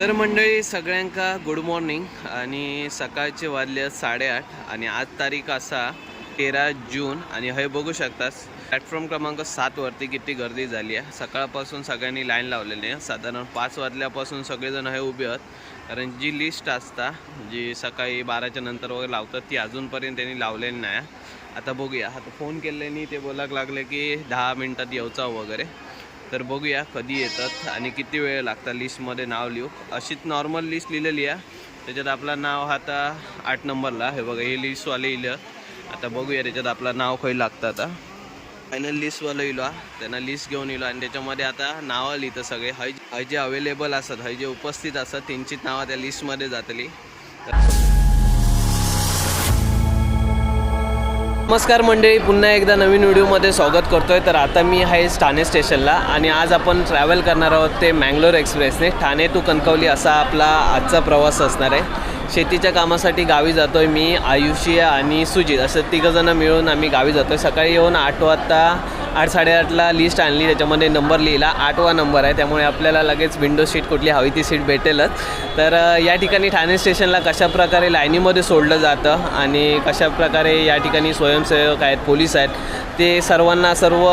तर मंडळी सगळ्यांका गुड मॉर्निंग आणि सकाळचे वाजले साडेआठ आणि आज तारीख असा तेरा जून आणि हे बघू शकतास प्लॅटफॉर्म क्रमांक सातवरती किती गर्दी झाली आहे. सकाळपासून सगळ्यांनी लाईन लावलेली आहे. साधारण पाच वाजल्यापासून सगळेजण हे उभे आहेत. कारण जी लिस्ट असता जी सकाळी बाराच्या नंतर वगैरे लावतात ती अजूनपर्यंत त्यांनी लावलेली नाही. आता बघूया. आता फोन केल्याने ते बोलायला लागले की दहा मिनटात येऊचा वगैरे. तर बघूया कधी येतात आणि किती वेळ लागतात लिस्टमध्ये नाव लिहू अशीच नॉर्मल लिस्ट लिहिलेली आहे. त्याच्यात आपलं नाव हा आता आठ नंबरला हे बघा हे लिस्टवाले लिहिलं आता बघूया त्याच्यात आपलं नाव खंय लागतं आता. फायनल लिस्टवालं इलो हा. त्यांना लिस्ट घेऊन येलो आणि त्याच्यामध्ये आता नावं लिहितं सगळे. हय हय जे अवेलेबल असतात हय जे उपस्थित असतात त्यांचीच नावं त्या लिस्टमध्ये जातली. नमस्कार मंडळी पुन्हा एकदा नवीन व्हिडिओमध्ये स्वागत करतो आहे तर आता मी आहे ठाणे स्टेशनला आणि आज आपण ट्रॅव्हल करणार आहोत ते मँगलोर एक्सप्रेसने ठाणे टू कणकवली असा आपला आजचा प्रवास असणार आहे. शेतीच्या कामासाठी गावी जातो आहे मी आयुषी आणि सुजित. असं तिघंजणं मिळून आम्ही गावी जातो आहे सकाळी येऊन आठ वाजता आठ साडेआठला लिस्ट आणली त्याच्यामध्ये नंबर लिहिला. आठवा नंबर आहे. त्यामुळे आपल्याला लगेच विंडो सीट कुठली हवी ती सीट भेटेलच. तर या ठिकाणी ठाणे स्टेशनला कशाप्रकारे लाईनीमध्ये सोडलं जातं आणि कशाप्रकारे या ठिकाणी स्वयंसेवक आहेत पोलीस आहेत ते सर्वांना सर्व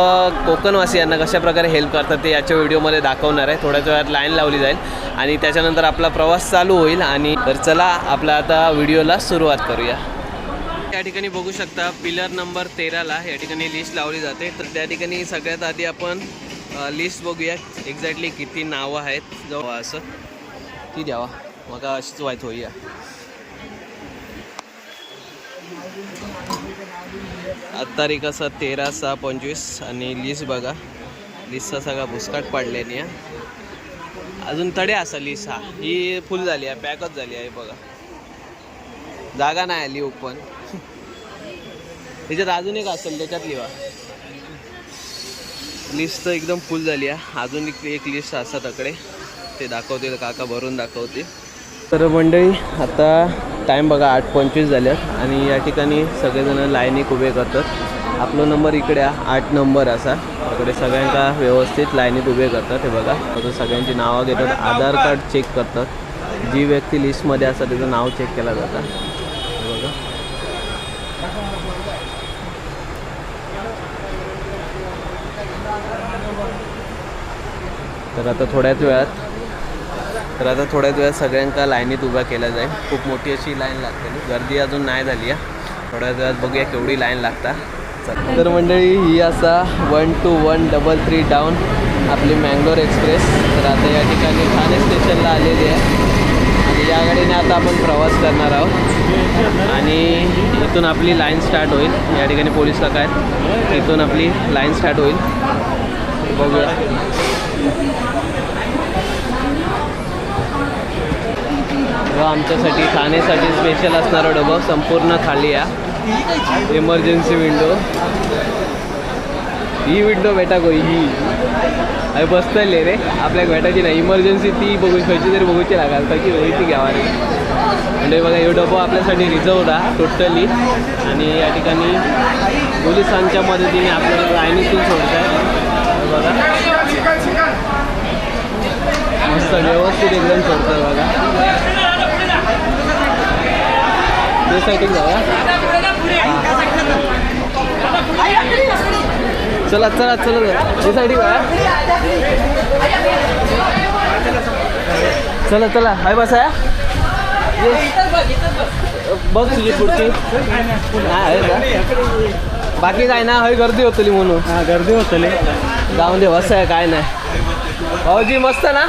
कोकणवासियांना कशाप्रकारे हेल्प करतात ते याच्या व्हिडिओमध्ये दाखवणार आहे. थोड्याच वेळात लाईन लावली जाईल आणि त्याच्यानंतर आपला प्रवास चालू होईल आणि तर चला आपला आता व्हिडिओला सुरुवात करूया. त्या ठिकाणी बघू शकता पिलर नंबर तेराला या ठिकाणी लिस्ट लावली जाते. तर त्या ठिकाणी सगळ्यात आधी आपण लिस्ट बघूया एक्झॅक्टली किती नावं आहेत. जवळ असं. ती द्यावा. मग अशीच वाईट होईया आज तारीख असं तेरा सहा पंचवीस आणि लिस्ट बघा. लिस्टचा सगळा भुसकाट पाडल्याने अजून तडे असा लिस्ट हा. ही फुल झाली आहे पॅकच झाली आहे बघा. जागा नाही आली ओपन त्याच्यात अजून एक असेल त्याच्यात लिहा लिस्ट तर एकदम फुल झाली आहे अजून एक एक लिस्ट असा तकडे ते दाखवतील काका भरून दाखवतील तर मंडळी आता टाईम बघा आठ पंचवीस झाल्यात आणि या ठिकाणी सगळेजण लाईनीक उभे करतात. आपला नंबर इकडे आठ नंबर असा. इकडे सगळ्यांका व्यवस्थित लाईनीत उभे करतात हे बघा. आता सगळ्यांची नावं घेतात आधार कार्ड चेक करतात. जी व्यक्ती लिस्टमध्ये असतात त्याचं नाव चेक केलं जातं हे बघा तर आता थोड्याच वेळात तर आता थोड्याच वेळात सगळ्यांका लाईनीत उभा केला जाईल. खूप मोठी अशी लाईन लागते. गर्दी अजून नाही झाली आहे. थोड्याच वेळात बघूया केवढी लाईन लागता. तर मंडळी ही असा one two one double three down आपली मँगलोर एक्सप्रेस. तर आता या ठिकाणी ठाणे स्टेशनला आलेली आहे. म्हणजे या गाडीने आता आपण प्रवास करणार आहोत. आणि इथून आपली लाईन स्टार्ट होईल. या ठिकाणी पोलीस काका आहेत. इथून आपली लाईन स्टार्ट होईल. बघूया. व आमच्यासाठी ठाण्यासाठी स्पेशल असणारा डबा संपूर्ण खाली या. इमर्जन्सी विंडो ही विंडो भेटा गो ही अरे बसतले रे. आपल्याक भेटायची नाही. इमर्जन्सी ती बघू खयची तरी बघूची लागाल. खयची होई ती घ्यावा रे. म्हणजे बघा हे डबो आपल्यासाठी आहे टोटली आणि या ठिकाणी पोलिसांच्या मदतीने आपल्याला लाईनीतून सोडत आहे बघा. मस्त व्यवस्थित एकदम सोडतं बघा. ते जाऊया चला चला चला. ते साईडिंग जाऊया चला चला. हाय बसा. बघ तुझी पुढची. आहे का बाकी काय ना हय गर्दी होतली म्हणून. हा गर्दी होतले. जाऊन दे मस्त आहे काय नाही. भाऊजी मस्त ना?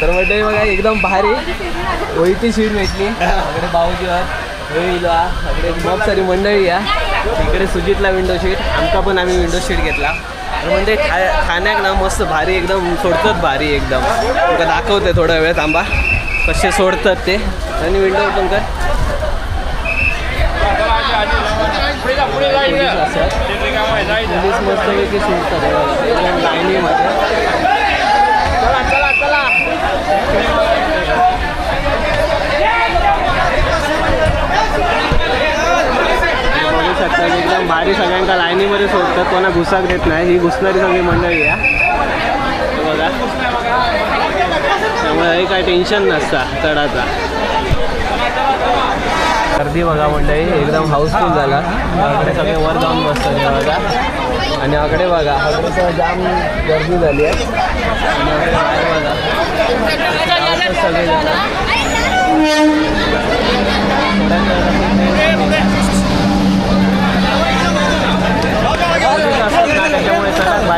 तर म्हणजे बघा एकदम भारी. होईची सीट भेटली. इकडे भाऊजी होईल इकडे खूप सारी मंडळी आहे इकडे सुजितला विंडो शीट आमका पण आम्ही विंडो शीट घेतला. म्हणजे खा खाण्याक ना मस्त भारी एकदम सोडतात भारी एकदम. तुमका दाखवते थोडा वेळ थांबा. कसे सोडतात ते. आणि विंडो ओपन कर. पोलीस असतात पोलीस मस्तपैकी सुटतात एकदम चला शकता की एकदम भारी सगळ्यांका लाईनीमध्ये सोडतात कोणा घुसाक देत नाही. ही घुसणारी सगळी मंडळी आहे बघा. त्यामुळे हे टेन्शन नसता चढाचा गर्दी बघा मंडळी एकदम हाऊसफुल झाला. आकडे सगळे वर जाऊन बसतात बघा. आणि आकडे बघा आकडे तर जाम गर्दी झाली आहे. सगळे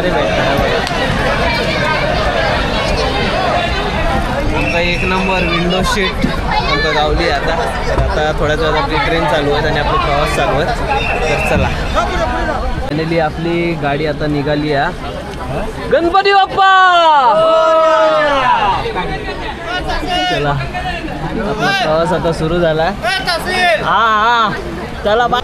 सारे सगळ्यात आमचा एक नंबर विंडो सीट आमचं गावली आता. तर आता थोड्याच वेळात आपली ट्रेन चालू आहे आणि आपला प्रवास चालू आहे तर चला. फायनली आपली गाडी आता निघाली आहे. गणपती बाप्पा! चला. आपला प्रवास आता सुरू झाला हा हा. चला बाय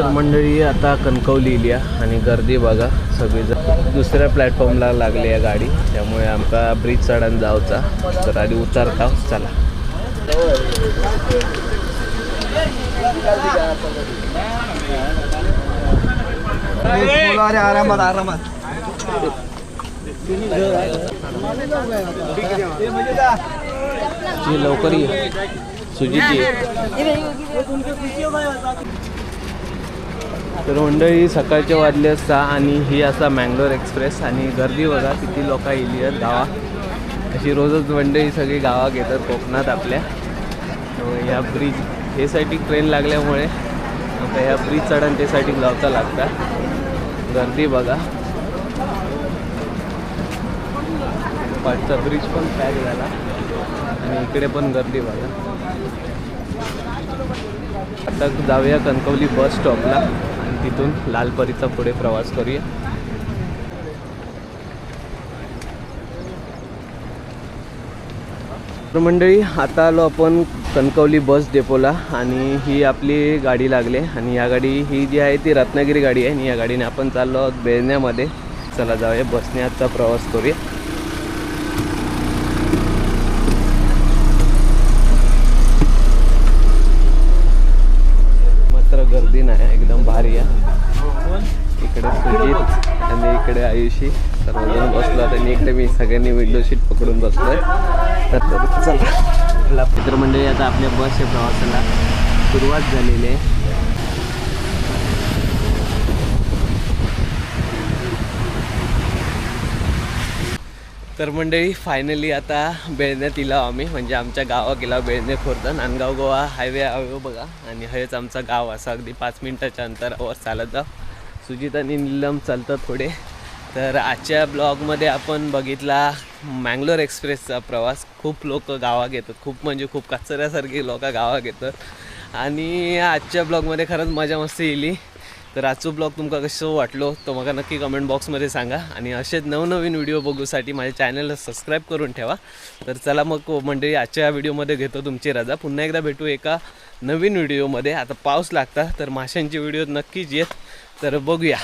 तर मंडळी आता कणकवली इली आहे आणि गर्दी बघा सगळीजण. दुसऱ्या प्लॅटफॉर्मला लागली आहे गाडी त्यामुळे आमका ब्रिज चढान जावचा तर आधी उतरता चला. आरामात आरामात जी लवकर ये. सुजीची तर मंडळी सकाळचे वाजले असता आणि ही असा मँगलोर एक्सप्रेस आणि गर्दी बघा किती लोक येली आहेत गावा. अशी रोजच मंडळी सगळी गावात येतात कोकणात आपल्या. हो, ह्या ब्रिज हेसाठी ट्रेन लागल्यामुळे आता ह्या ब्रिज चढण त्यासाठी लावता लागता. गर्दी बघा. पाठचा ब्रिज पण पॅक झाला. आणि इकडे पण गर्दी बघा. आता जाऊया कणकवली बस स्टॉपला तिथून तिथून लालपरीचा पुढे प्रवास करूया. तर मंडळी आता आलो आपण कणकवली बस डेपोला आणि ही आपली गाडी लागली आणि या गाडी ही जी आहे ती रत्नागिरी गाडी आहे आणि या गाडीने आपण चाललो आहोत बेळण्यामध्ये. चला जाऊया बसने आजचा प्रवास करूया मात्र गर्दी नाही एकदम भारी आहे. इकडे सुजित आणि इकडे आयुषी. सर्वजण बसलो. आणि इकडे मी सगळ्यांनी विंडो सीट पकडून बसलोय. तर तर चला. मित्र आता आपल्या बसच्या प्रवासाला सुरुवात झालेली आहे. तर मंडळी फायनली आता बेळण्यात इलाव आम्ही. म्हणजे आमच्या गावा गेला बेळणे खुर्द नांदगाव गोवा हायवे आहे हो बघा. आणि हेच आमचं गाव असं अगदी पाच मिनटाच्या अंतरावर चालत जाऊ सुजित आणि निलम चालतात थोडे तर आजच्या ब्लॉगमध्ये आपण बघितला मँगलोर एक्सप्रेसचा प्रवास. खूप लोक गावात येतात खूप म्हणजे खूप कचऱ्यासारखी लोक गावात येतात आणि आजच्या ब्लॉगमध्ये खरंच मजा मस्ती येईल. तर आजचो ब्लॉग तुमका कसं वाटलो तो म्हाका नक्की कमेंट बॉक्समध्ये सांगा. आणि असेच नवनवीन व्हिडिओ बघूसाठी माझ्या चॅनलला सबस्क्राईब करून ठेवा. तर चला मग मंडळी आजच्या व्हिडिओमध्ये घेतो तुमची रजा. पुन्हा एकदा भेटू एका नवीन व्हिडिओमध्ये आता पाऊस लागता तर माशांची व्हिडिओ नक्कीच येत. तर बघूया.